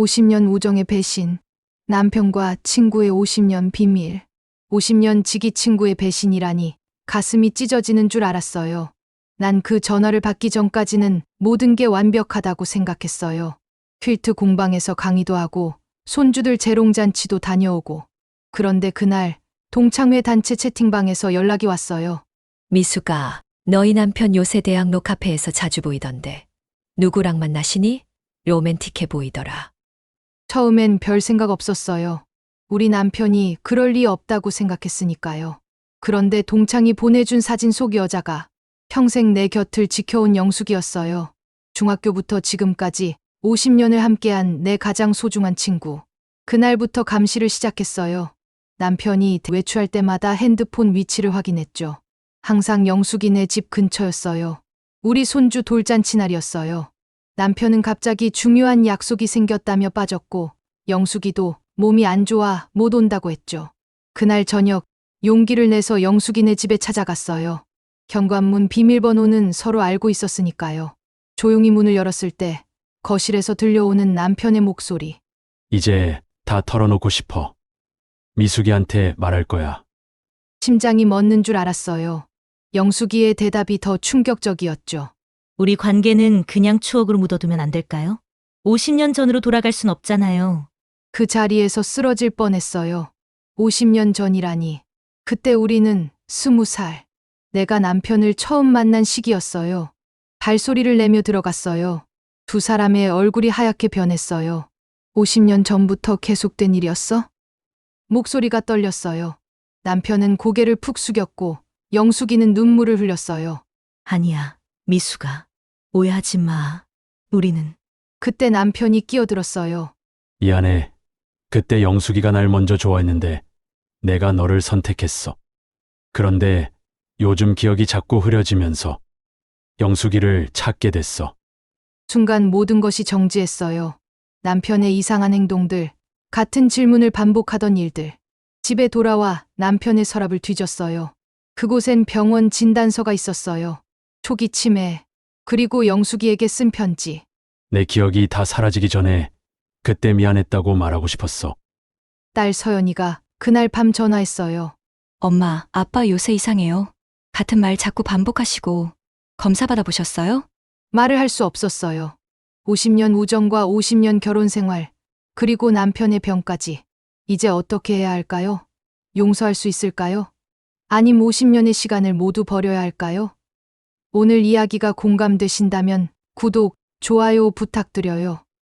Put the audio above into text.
50년 우정의 배신, 남편과 친구의 50년 비밀, 50년 지기 친구의 배신이라니 가슴이 찢어지는 줄 알았어요. 난 그 전화를 받기 전까지는 모든 게 완벽하다고 생각했어요. 퀼트 공방에서 강의도 하고 손주들 재롱잔치도 다녀오고 그런데 그날 동창회 단체 채팅방에서 연락이 왔어요. 미수가 너희 남편 요새 대학로 카페에서 자주 보이던데 누구랑 만나시니? 로맨틱해 보이더라. 처음엔 별 생각 없었어요. 우리 남편이 그럴 리 없다고 생각했으니까요. 그런데 동창이 보내준 사진 속 여자가 평생 내 곁을 지켜온 영숙이었어요. 중학교부터 지금까지 50년을 함께한 내 가장 소중한 친구. 그날부터 감시를 시작했어요. 남편이 외출할 때마다 핸드폰 위치를 확인했죠. 항상 영숙이네 집 근처였어요. 우리 손주 돌잔치 날이었어요. 남편은 갑자기 중요한 약속이 생겼다며 빠졌고 영숙이도 몸이 안 좋아 못 온다고 했죠. 그날 저녁 용기를 내서 영숙이네 집에 찾아갔어요. 현관문 비밀번호는 서로 알고 있었으니까요. 조용히 문을 열었을 때 거실에서 들려오는 남편의 목소리. 이제 다 털어놓고 싶어. 미숙이한테 말할 거야. 심장이 멎는 줄 알았어요. 영숙이의 대답이 더 충격적이었죠. 우리 관계는 그냥 추억으로 묻어두면 안 될까요? 50년 전으로 돌아갈 순 없잖아요. 그 자리에서 쓰러질 뻔했어요. 50년 전이라니. 그때 우리는 스무 살. 내가 남편을 처음 만난 시기였어요. 발소리를 내며 들어갔어요. 두 사람의 얼굴이 하얗게 변했어요. 50년 전부터 계속된 일이었어? 목소리가 떨렸어요. 남편은 고개를 푹 숙였고 영숙이는 눈물을 흘렸어요. 아니야, 미수가. 오해하지 마. 우리는 그때 남편이 끼어들었어요. 미안해. 그때 영숙이가 날 먼저 좋아했는데 내가 너를 선택했어. 그런데 요즘 기억이 자꾸 흐려지면서 영숙이를 찾게 됐어. 순간 모든 것이 정지했어요. 남편의 이상한 행동들, 같은 질문을 반복하던 일들. 집에 돌아와 남편의 서랍을 뒤졌어요. 그곳엔 병원 진단서가 있었어요. 초기 치매, 그리고 영숙이에게 쓴 편지. 내 기억이 다 사라지기 전에 그때 미안했다고 말하고 싶었어. 딸 서연이가 그날 밤 전화했어요. 엄마, 아빠 요새 이상해요. 같은 말 자꾸 반복하시고 검사 받아보셨어요? 말을 할 수 없었어요. 50년 우정과 50년 결혼 생활, 그리고 남편의 병까지. 이제 어떻게 해야 할까요? 용서할 수 있을까요? 아님 50년의 시간을 모두 버려야 할까요? 오늘 이야기가 공감되신다면 구독, 좋아요 부탁드려요.